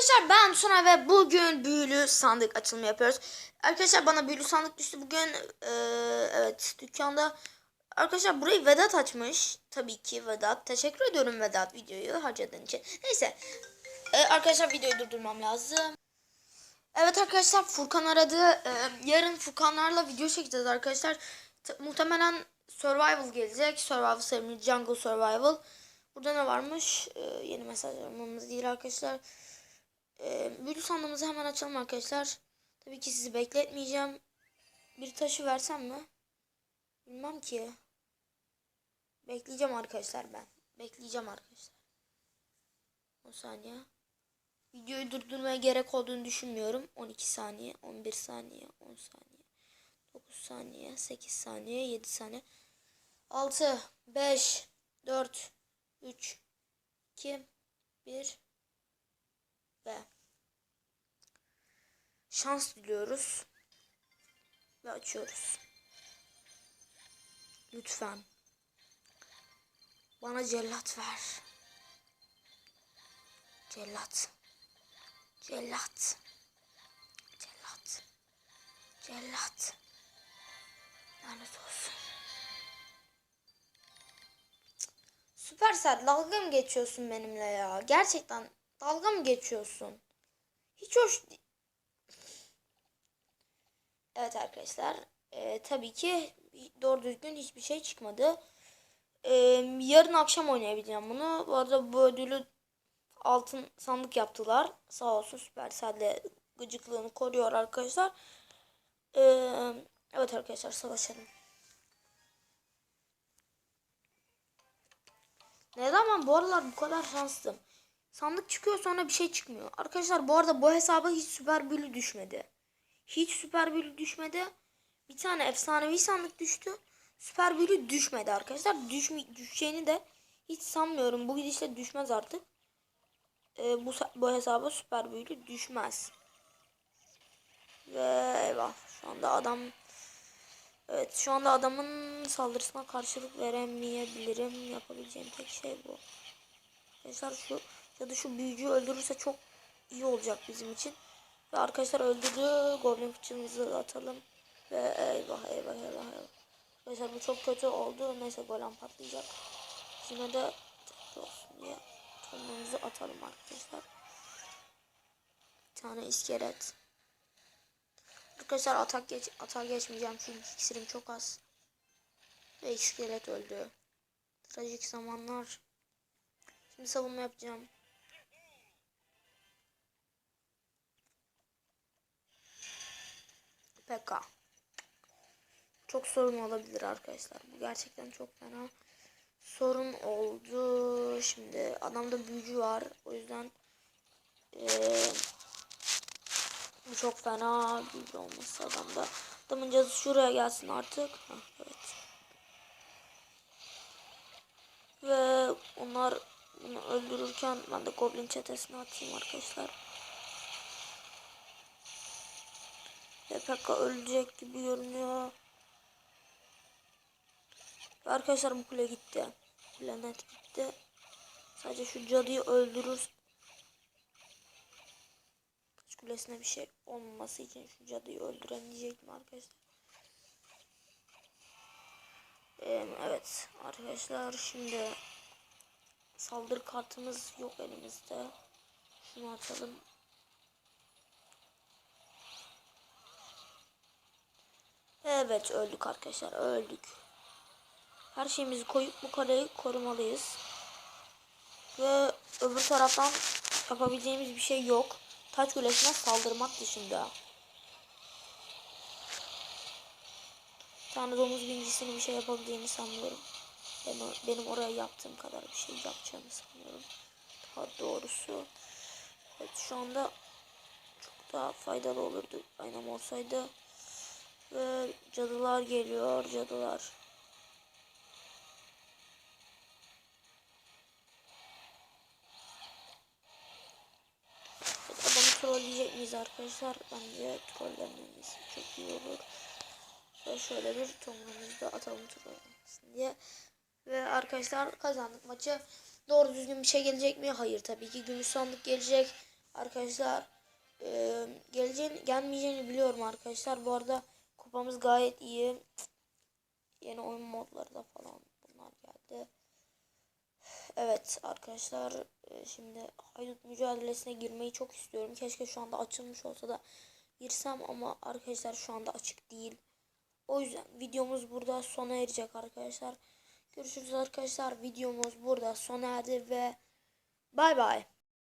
Arkadaşlar ben Tuna ve bugün büyülü sandık açılımı yapıyoruz. Arkadaşlar bana büyülü sandık düştü bugün. Ee, evet dükkanda. Arkadaşlar burayı Vedat açmış. Tabii ki Vedat. Teşekkür ediyorum Vedat videoyu harcadığın için. Neyse. Ee, arkadaşlar videoyu durdurmam lazım. Evet arkadaşlar Furkan aradı. Ee, yarın Furkanlarla video çekeceğiz arkadaşlar. T- muhtemelen Survival gelecek. Survival serimiz Jungle Survival. Burada ne varmış? Ee, yeni mesaj almamız değil arkadaşlar. Ee, büyülü sandığımızı hemen açalım arkadaşlar. Tabii ki sizi bekletmeyeceğim. Bir taşı versem mi? Bilmem ki. Bekleyeceğim arkadaşlar ben. Bekleyeceğim arkadaşlar. 10 saniye. Videoyu durdurmaya gerek olduğunu düşünmüyorum. 12 saniye, 11 saniye, 10 saniye, 9 saniye, 8 saniye, 7 saniye. 6, 5, 4, 3, 2, 1 ve şans diliyoruz ve açıyoruz. Lütfen bana cellat ver. Cellat. Cellat. Cellat. Cellat. Lanet olsun. Süpersel dalga mı geçiyorsun benimle ya? Gerçekten dalga mı geçiyorsun? Hiç hoş. Evet arkadaşlar. e, tabii ki doğru düzgün hiçbir şey çıkmadı. E, yarın akşam oynayabileceğim bunu. Bu arada bu ödülü altın sandık yaptılar. Sağ olsun Supercell'le gıcıklığını koruyor arkadaşlar. E, evet arkadaşlar savaşalım. Neden ben bu aralar bu kadar şanslıyım? Sandık çıkıyor sonra bir şey çıkmıyor. Arkadaşlar bu arada bu hesaba hiç süper büyülü düşmedi. Hiç süper büyülü düşmedi. Bir tane efsanevi sandık düştü. Süper büyülü düşmedi arkadaşlar. Düşme, düşeceğini de hiç sanmıyorum. Bu gidişle düşmez artık. Ee, bu, bu hesaba süper büyülü düşmez. Ve eyvah. Şu anda adam Evet şu anda adamın saldırısına karşılık veremeyebilirim. Yapabileceğim tek şey bu. Arkadaşlar şu ya da şu büyücüyü öldürürse çok iyi olacak bizim için. Ve arkadaşlar öldürdü. Goblin fıçımızı atalım. Ve eyvah eyvah eyvah eyvah. Arkadaşlar bu çok kötü oldu. Neyse golem patlayacak. De tekrar olsun diye tonumuzu atalım arkadaşlar. Bir tane iskelet. Arkadaşlar atak geç atak geçmeyeceğim çünkü iksirim çok az. Ve iskelet öldü. Trajik zamanlar. Şimdi savunma yapacağım. PK. Çok sorun olabilir arkadaşlar. Bu gerçekten çok fena sorun oldu. Şimdi adamda büyücü var. O yüzden eee bu çok fena büyücü olması adamda. Adamın cazı şuraya gelsin artık. Heh, evet. Ve onlar bunu öldürürken ben de goblin çetesine atayım arkadaşlar. Pekka ölecek gibi görünüyor. Arkadaşlar bu kule gitti. Kule gitti. Sadece şu cadıyı öldürür. Kulesine bir şey olmaması için şu cadıyı öldüremeyecek mi arkadaşlar? Evet arkadaşlar şimdi saldırı kartımız yok elimizde. Şunu atalım. Evet öldük arkadaşlar öldük. Her şeyimizi koyup bu kaleyi korumalıyız. Ve öbür taraftan yapabileceğimiz bir şey yok. Taç kulesine saldırmak dışında. Bir tane domuz bincisini bir şey yapabileceğini sanmıyorum. Benim, benim oraya yaptığım kadar bir şey yapacağını sanmıyorum. Daha doğrusu. Evet şu anda çok daha faydalı olurdu. Aynen olsaydı. Ve cadılar geliyor. Cadılar. Trolleyecek miyiz arkadaşlar? Bence trollememiz çok iyi olur. Ve şöyle bir tomrumuzu da atalım trollemesin diye. Ve arkadaşlar kazandık maçı. Doğru düzgün bir şey gelecek mi? Hayır tabii ki gümüş sandık gelecek. Arkadaşlar e, geleceğini gelmeyeceğini biliyorum arkadaşlar. Bu arada kupamız gayet iyi. Yeni oyun modları da falan bunlar geldi. Evet arkadaşlar e, şimdi haydut mücadelesine girmeyi çok istiyorum. Keşke şu anda açılmış olsa da girsem ama arkadaşlar şu anda açık değil. O yüzden videomuz burada sona erecek arkadaşlar. Görüşürüz arkadaşlar. Videomuz burada sona erdi ve bay bay.